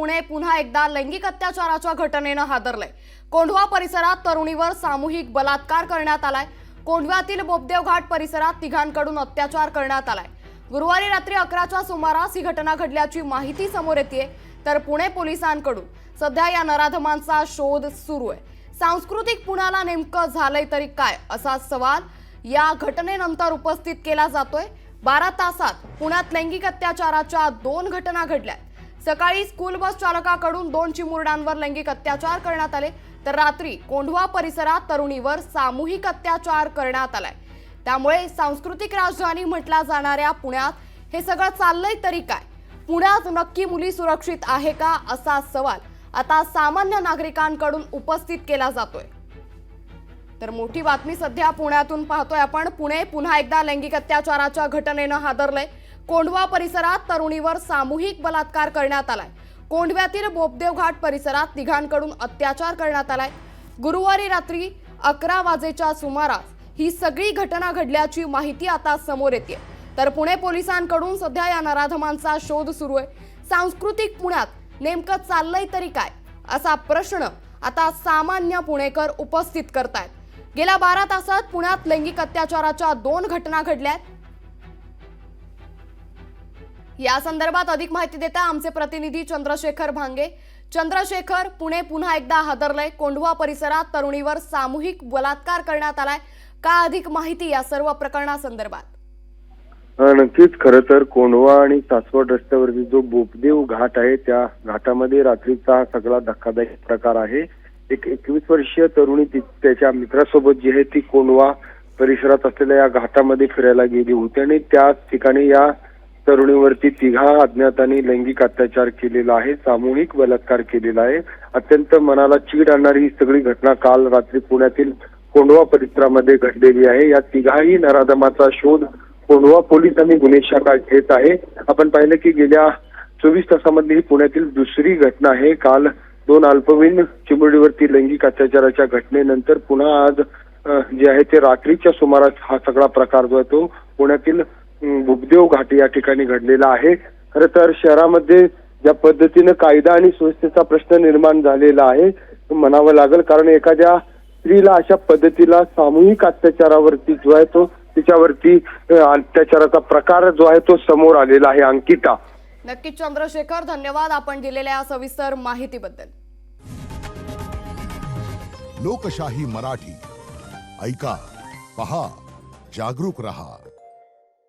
पुणे पुन्हा एकदा लैंगिक अत्याचाराच्या घटनेनं हादरलंय. कोंढवा परिसरात तरुणीवर सामूहिक बलात्कार करण्यात आलाय. कोंढव्यातील बोपदेव घाट परिसरात तिघांकडून अत्याचार करण्यात आलाय. गुरुवारी रात्री अकराच्या सुमारास ही घटना घडल्याची माहिती समोर येते तर पुणे पोलिसांकडून. सध्या या नराधमांचा शोध सुरू आहे. सांस्कृतिक पुण्याला नेमकं झालंय तरी काय असा सवाल या घटनेनंतर उपस्थित केला जातोय. बारा तासात पुण्यात लैंगिक अत्याचाराच्या दोन घटना घडल्या सकाळी स्कूल बस चालकाकडून दोन चिमुरड्यांवर लैंगिक अत्याचार करण्यात आले. तर रात्री कोंढवा परिसरात तरुणीवर सामूहिक अत्याचार करण्यात आलाय. त्यामुळे सांस्कृतिक राजधानी म्हटल्या जाणाऱ्या पुण्यात हे सगळं चाललंय तरी काय? पुण्यात नक्की मुली सुरक्षित आहे का असा सवाल आता सामान्य नागरिकांकडून उपस्थित केला जातोय. तर मोठी बातमी सध्या पुण्यातून पाहतोय आपण. पुणे पुन्हा एकदा लैंगिक अत्याचाराच्या घटनेनं हादरलंय. कोंढवा परिसरात तरुणीवर सामूहिक बलात्कार करण्यात आलाय. कोंढव्यातील बोपदेव घाट परिसरात तिघांकडून अत्याचार करण्यात आलाय. गुरुवारी रात्री अकरा वाजेच्या सुमारास ही सगळी घटना घडल्याची माहिती आता समोर येते तर पुणे पोलिसांकडून सध्या या नराधमांचा शोध सुरू आहे. सांस्कृतिक पुण्यात नेमकं चाललंय तरी काय? असा प्रश्न आता सामान्य पुणेकर उपस्थित करतायत. गेल्या बारा तासात पुण्यात लैंगिक अत्याचाराच्या दोन घटना घडल्यात. या संदर्भात अधिक माहिती देता आमचे प्रतिनिधी चंद्रशेखर भांगे. चंद्रशेखर पुणे पुन्हा एकदा हादरलंय कोंढवा परिसरात तरुणीवर सामूहिक बलात्कार करण्यात आलाय. का अधिक माहिती या सर्व प्रकरणासंदर्भात? नक्कीच. खरं तर कोंढवा आणि सासवड रस्त्यावरती जो बोपदेव घाट आहे त्या घाटामध्ये रात्रीचा सगळा धक्कादायक प्रकार आहे. एक एकवीस वर्षीय तरुणी त्याच्या मित्रासोबत जी आहे ती कोंढवा परिसरात असलेल्या या घाटामध्ये फिरायला गेली होती आणि त्याच ठिकाणी या तरुणीवरती तिघा अज्ञातांनी लैंगिक अत्याचार केलेला आहे सामूहिक बलात्कार केलेला आहे. अत्यंत मनाला चीड आणणारी ही सगळी घटना काल रात्री पुण्यातील कोंडवा परिसरामध्ये घडलेली आहे. या तिघाही नराधमाचा शोध कोंडवा पोलिसांनी गुन्हे शाखा घेत आहे. आपण पाहिलं की गेल्या चोवीस तासामधली ही पुण्यातील दुसरी घटना आहे. काल दोन अल्पवयीन चिमुरडीवरती लैंगिक अत्याचाराच्या घटनेनंतर पुन्हा आज जे आहे ते रात्रीच्या सुमारास हा सगळा प्रकार जो आहे तो पुण्यातील बुबदेव घाट या ठिकाणी घडलेला आहे. खरं तर शहरामध्ये ज्या पद्धतीनं कायदा आणि सुव्यवस्थेचा प्रश्न निर्माण झालेला आहे तो म्हणावं लागेल कारण एखाद्या स्त्रीला अशा पद्धतीला सामूहिक अत्याचारावरती जो आहे तो तिच्यावरती अत्याचाराचा प्रकार जो आहे तो समोर आलेला आहे अंकिता. नक्कीच चंद्रशेखर धन्यवाद आपण दिलेल्या या सविस्तर माहितीबद्दल. लोकशाही मराठी. ऐका पहा जागरूक रहा.